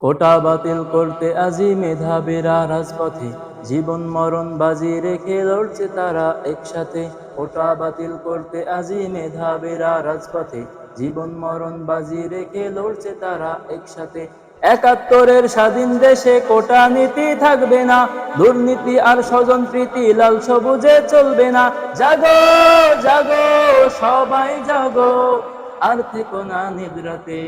কোটা বাতিল করতে আজি মেধাবীরা রাজপথে। জীবন মরণ বাজি রেখে লড়ছে তারা একসাথে। কোটা বাতিল করতে আজি মেধাবীরা রাজপথে। জীবন মরণ বাজি রেখে লড়ছে তারা একসাথে। একাত্তরের স্বাধীন দেশে কোটা নীতি থাকবে না। দুর্নীতি আর স্বজন প্রীতি লাল সবুজে চলবে না। জাগো জাগো, সবাই জাগো। আর থেকো না নিদ্রাতে।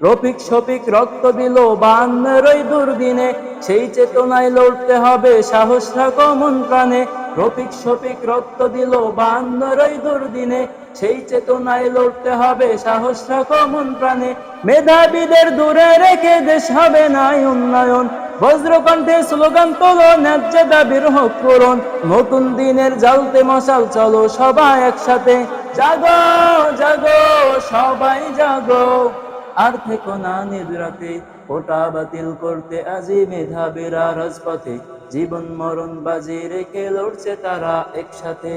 রফিক শফিক রক্ত দিল বান্নরই দুর্দিনে, সেই চেতনায় লড়তে হবে সাহস রাখো মন প্রাণে। রফিক শফিক রক্ত দিল বান্নরই দুর্দিনে, সেই চেতনায় লড়তে হবে সাহস রাখো মন প্রাণে। মেধাবীদের দূরে রেখে দেশ হবে না উন্নয়ন। বজ্রকণ্ঠে স্লোগান তোলো ন্যায্য দাবির হোক পূরণ। নতুন দিনের জালতে মশাল চলো সবাই একসাথে। জাগো জাগো, সবাই জাগো। আর থেকো না নিদ্রাতে, ওটা বাতিল করতে আজি মেধাবীরা রাজপথে, জীবন মরণ বাজি রেখে লড়ছে তারা একসাথে।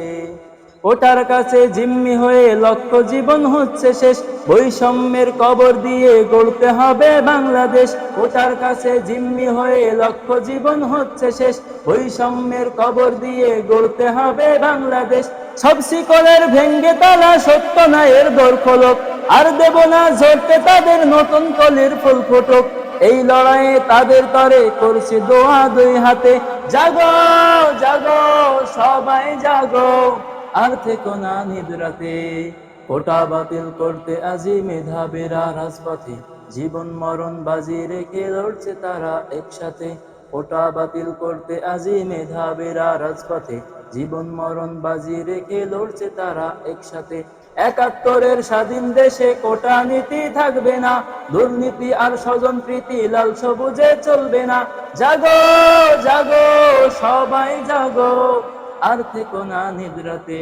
ওটার কাছে জিম্মি হয়ে লক্ষ্য জীবন হচ্ছে শেষ, বৈষম্যের কবর দিয়ে গড়তে হবে বাংলাদেশ। ওটার কাছে জিম্মি হয়ে লক্ষ্য জীবন হচ্ছে শেষ, বৈষম্যের কবর দিয়ে গড়তে হবে বাংলাদেশ। সব শিকলের ভেঙ্গে তালা সত্য নায়ের দোর খোলক আর দেব না ঝরতে তাদের নতুন কলির ফুল ফুটুক। এই লড়াইয়ে তাদের তরে করছে দোয়া দুই হাতে। জাগো জাগো, সবাই জাগো, আর থেকো না নিদ্রাতে। কোটা বাতিল করতে আজি মেধাবেরা রাজপথে। জীবন মরণ বাজি রেখে লড়ছে তারা একসাথে। কোটা বাতিল করতে আজি মেধাবীরা রাজপথে জীবন মরণ বাজি রেখে লড়ছে তারা একসাথে। একাত্তরের স্বাধীন দেশে কোটা নীতি থাকবে না, দুর্নীতি আর স্বজন প্রীতি লাল সবুজে চলবে না। জাগো জাগো, সবাই জাগো, আর থেকো না নিদ্রাতে।